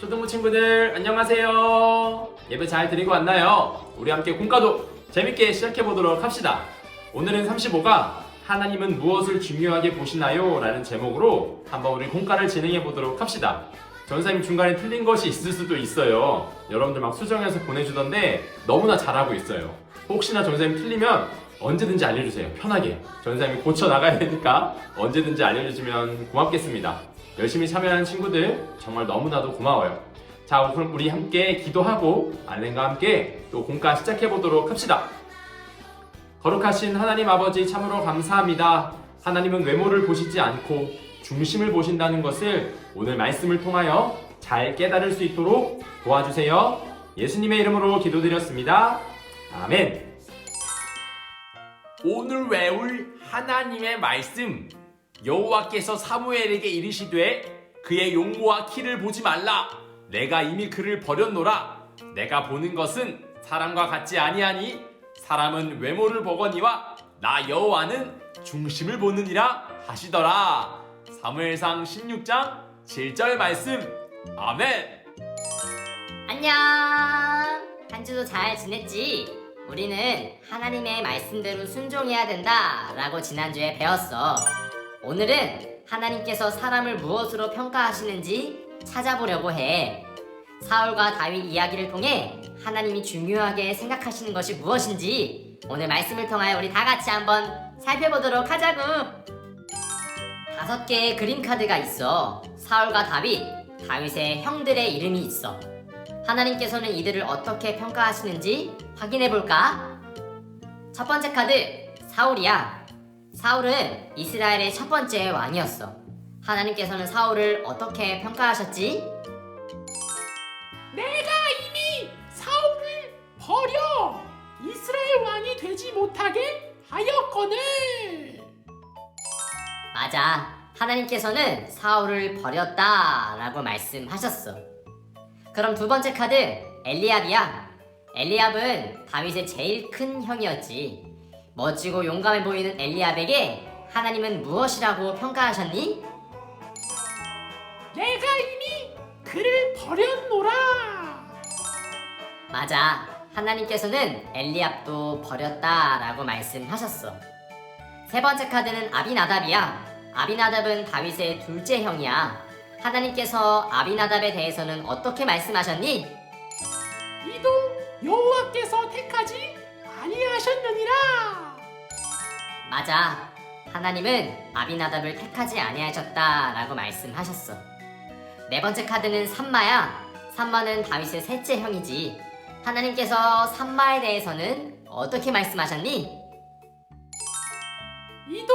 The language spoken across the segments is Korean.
초등부 친구들 안녕하세요. 예배 잘 드리고 왔나요? 우리 함께 공과도 재밌게 시작해 보도록 합시다. 오늘은 35가 하나님은 무엇을 중요하게 보시나요? 라는 제목으로 한번 우리 공과를 진행해 보도록 합시다. 전사님 중간에 틀린 것이 있을 수도 있어요. 여러분들 막 수정해서 보내주던데 너무나 잘하고 있어요. 혹시나 전사님 틀리면 언제든지 알려주세요. 편하게. 전사님이 고쳐 나가야 되니까 언제든지 알려주시면 고맙겠습니다. 열심히 참여하는 친구들 정말 너무나도 고마워요. 자, 그럼 우리 함께 기도하고 알렌과 함께 또 공과 시작해 보도록 합시다. 거룩하신 하나님 아버지 참으로 감사합니다. 하나님은 외모를 보시지 않고 중심을 보신다는 것을 오늘 말씀을 통하여 잘 깨달을 수 있도록 도와주세요. 예수님의 이름으로 기도드렸습니다. 아멘. 오늘 외울 하나님의 말씀 여호와께서 사무엘에게 이르시되 그의 용모와 키를 보지 말라. 내가 이미 그를 버렸노라. 내가 보는 것은 사람과 같지 아니하니 사람은 외모를 보거니와 나 여호와는 중심을 보느니라 하시더라. 사무엘상 16장 7절 말씀. 아멘. 안녕. 한 주도 잘 지냈지? 우리는 하나님의 말씀대로 순종해야 된다 라고 지난주에 배웠어. 오늘은 하나님께서 사람을 무엇으로 평가하시는지 찾아보려고 해. 사울과 다윗 이야기를 통해 하나님이 중요하게 생각하시는 것이 무엇인지 오늘 말씀을 통하여 우리 다 같이 한번 살펴보도록 하자고. 다섯 개의 그림 카드가 있어. 사울과 다윗, 다윗의 형들의 이름이 있어. 하나님께서는 이들을 어떻게 평가하시는지 확인해 볼까? 첫 번째 카드, 사울이야. 사울은 이스라엘의 첫 번째 왕이었어. 하나님께서는 사울을 어떻게 평가하셨지? 내가 이미 사울을 버려 이스라엘 왕이 되지 못하게 하였거늘. 맞아. 하나님께서는 사울을 버렸다라고 말씀하셨어. 그럼 두 번째 카드, 엘리압이야. 엘리압은 다윗의 제일 큰 형이었지. 멋지고 용감해 보이는 엘리압에게 하나님은 무엇이라고 평가하셨니? 내가 이미 그를 버렸노라. 맞아. 하나님께서는 엘리압도 버렸다라고 말씀하셨어. 세 번째 카드는 아비나답이야. 아비나답은 다윗의 둘째 형이야. 하나님께서 아비나답에 대해서는 어떻게 말씀하셨니? 이도 여호와께서 택하지 아니하셨느니라. 맞아. 하나님은 아비나답을 택하지 아니하셨다라고 말씀하셨어. 네 번째 카드는 삼마야. 삼마는 다윗의 셋째 형이지. 하나님께서 삼마에 대해서는 어떻게 말씀하셨니? 이도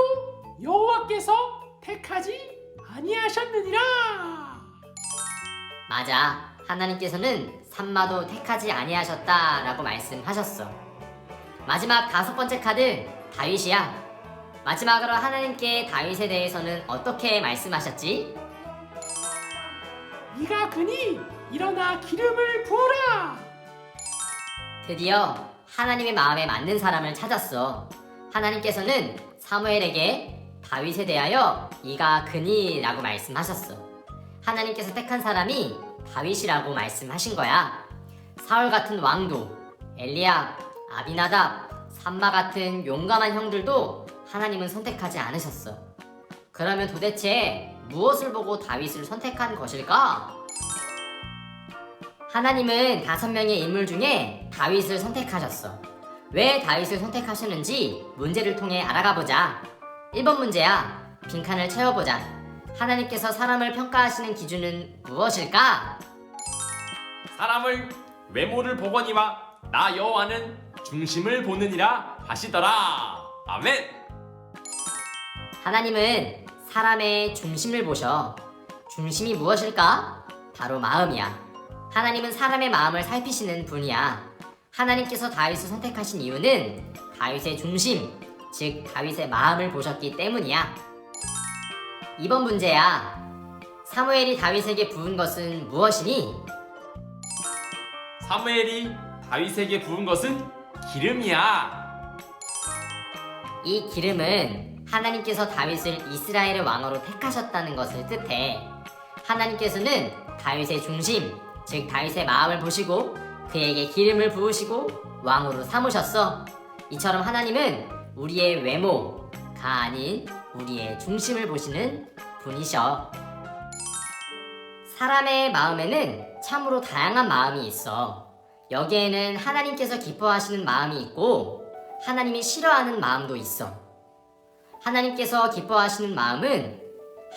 여호와께서 택하지 아니하셨느니라. 맞아. 하나님께서는 삼마도 택하지 아니하셨다라고 말씀하셨어. 마지막 다섯 번째 카드 다윗이야. 마지막으로 하나님께 다윗에 대해서는 어떻게 말씀하셨지? 네가 그니 일어나 기름을 부어라. 드디어 하나님의 마음에 맞는 사람을 찾았어. 하나님께서는 사무엘에게 다윗에 대하여 이가 그니라고 말씀하셨어. 하나님께서 택한 사람이 다윗이라고 말씀하신 거야. 사울 같은 왕도, 엘리야, 아비나답, 삼마 같은 용감한 형들도 하나님은 선택하지 않으셨어. 그러면 도대체 무엇을 보고 다윗을 선택한 것일까? 하나님은 다섯 명의 인물 중에 다윗을 선택하셨어. 왜 다윗을 선택하셨는지 문제를 통해 알아가 보자. 1번 문제야. 빈칸을 채워보자. 하나님께서 사람을 평가하시는 기준은 무엇일까? 사람을 외모를 보거니와 나 여호와는 중심을 보느니라 하시더라 아멘 하나님은 사람의 중심을 보셔. 중심이 무엇일까? 바로 마음이야. 하나님은 사람의 마음을 살피시는 분이야. 하나님께서 다윗을 선택하신 이유는 다윗의 중심, 즉 다윗의 마음을 보셨기 때문이야. 이번 문제야. 사무엘이 다윗에게 부은 것은 무엇이니? 사무엘이 다윗에게 부은 것은 기름이야 이 기름은 하나님께서 다윗을 이스라엘의 왕으로 택하셨다는 것을 뜻해. 하나님께서는 다윗의 중심, 즉 다윗의 마음을 보시고 그에게 기름을 부으시고 왕으로 삼으셨어. 이처럼 하나님은 우리의 외모가 아닌 우리의 중심을 보시는 분이셔. 사람의 마음에는 참으로 다양한 마음이 있어. 여기에는 하나님께서 기뻐하시는 마음이 있고 하나님이 싫어하는 마음도 있어. 하나님께서 기뻐하시는 마음은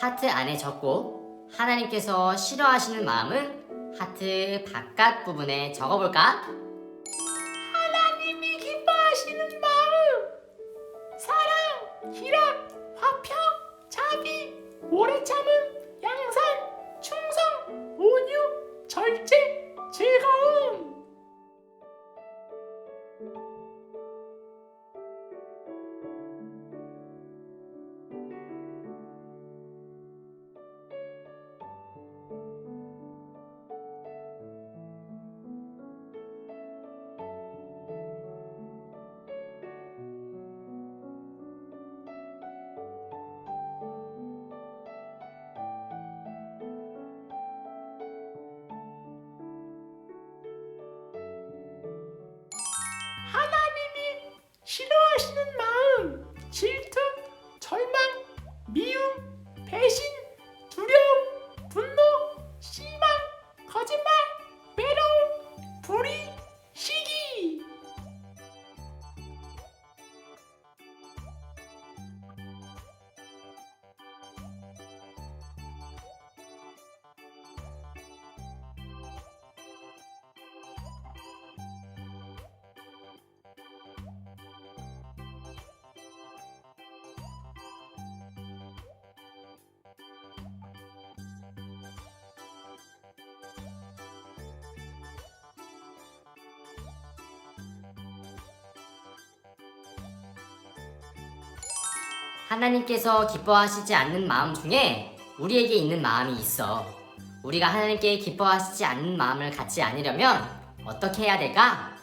하트 안에 적고 하나님께서 싫어하시는 마음은 하트 바깥 부분에 적어볼까? 오래 참음, 양산, 충성, 온유, 절제, 하나님께서 기뻐하시지 않는 마음 중에 우리에게 있는 마음이 있어. 우리가 하나님께 기뻐하시지 않는 마음을 갖지 않으려면 어떻게 해야 될까?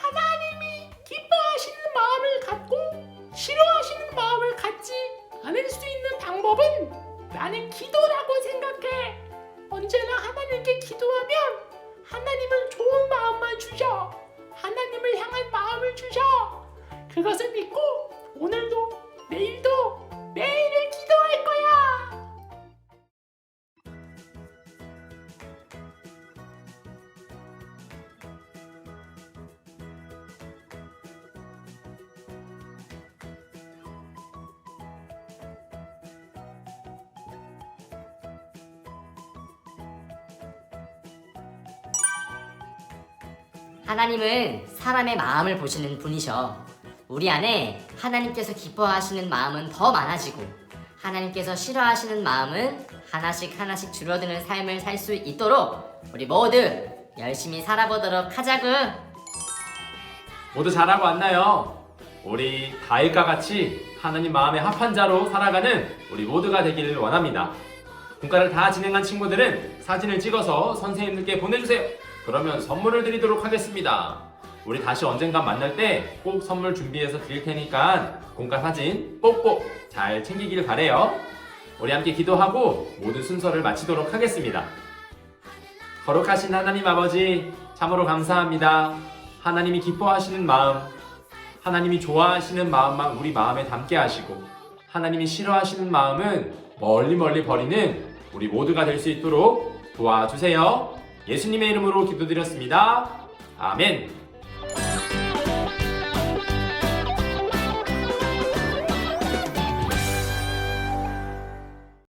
하나님이 기뻐하시는 마음을 갖고 싫어하시는 마음을 갖지 않을 수 있는 방법은 나는 기도라고 생각해. 언제나 하나님께 기도하면 하나님은 좋은 마음만 주셔. 하나님을 향한 마음을 주셔. 그것을 믿고 오늘도 내일도 매일을 기도할 거야. 하나님은 사람의 마음을 보시는 분이셔. 우리 안에 하나님께서 기뻐하시는 마음은 더 많아지고 하나님께서 싫어하시는 마음은 하나씩 하나씩 줄어드는 삶을 살 수 있도록 우리 모두 열심히 살아보도록 하자구. 모두 잘하고 왔나요? 우리 다윗과 같이 하나님 마음에 합한 자로 살아가는 우리 모두가 되기를 원합니다. 공과를 다 진행한 친구들은 사진을 찍어서 선생님들께 보내주세요. 그러면 선물을 드리도록 하겠습니다. 우리 다시 언젠가 만날 때 꼭 선물 준비해서 드릴 테니까 공과 사진 꼭꼭 잘 챙기길 바래요. 우리 함께 기도하고 모든 순서를 마치도록 하겠습니다. 거룩하신 하나님 아버지 참으로 감사합니다. 하나님이 기뻐하시는 마음, 하나님이 좋아하시는 마음만 우리 마음에 담게 하시고 하나님이 싫어하시는 마음은 멀리 멀리 버리는 우리 모두가 될 수 있도록 도와주세요. 예수님의 이름으로 기도드렸습니다. 아멘.